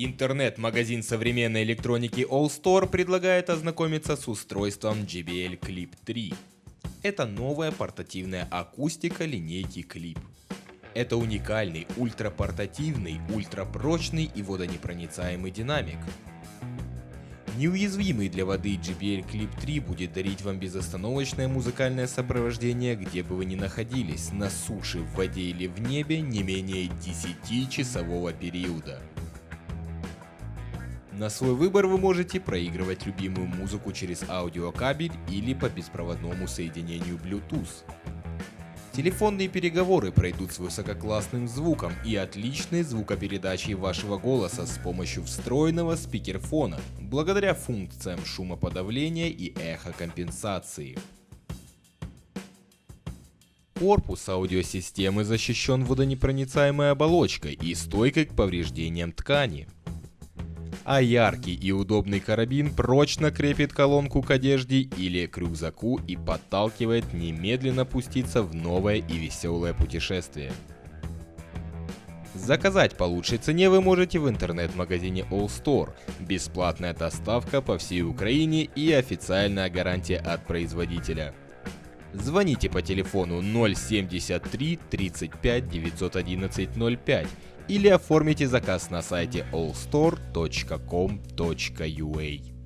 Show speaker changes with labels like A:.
A: Интернет-магазин современной электроники All Store предлагает ознакомиться с устройством JBL Clip 3. Это новая портативная акустика линейки Clip. Это уникальный, ультрапортативный, ультрапрочный и водонепроницаемый динамик. Неуязвимый для воды JBL Clip 3 будет дарить вам безостановочное музыкальное сопровождение, где бы вы ни находились, на суше, в воде или в небе, не менее 10-часового периода. На свой выбор вы можете проигрывать любимую музыку через аудиокабель или по беспроводному соединению Bluetooth. Телефонные переговоры пройдут с высококлассным звуком и отличной звукопередачей вашего голоса с помощью встроенного спикерфона, благодаря функциям шумоподавления и эхокомпенсации. Корпус аудиосистемы защищен водонепроницаемой оболочкой и стойкой к повреждениям ткани а яркий и удобный карабин прочно крепит колонку к одежде или к рюкзаку и подталкивает немедленно пуститься в новое и веселое путешествие. Заказать по лучшей цене вы можете в интернет-магазине All Store, бесплатная доставка по всей Украине и официальная гарантия от производителя. Звоните по телефону 073 35 911 05 или оформите заказ на сайте allstore.com.ua.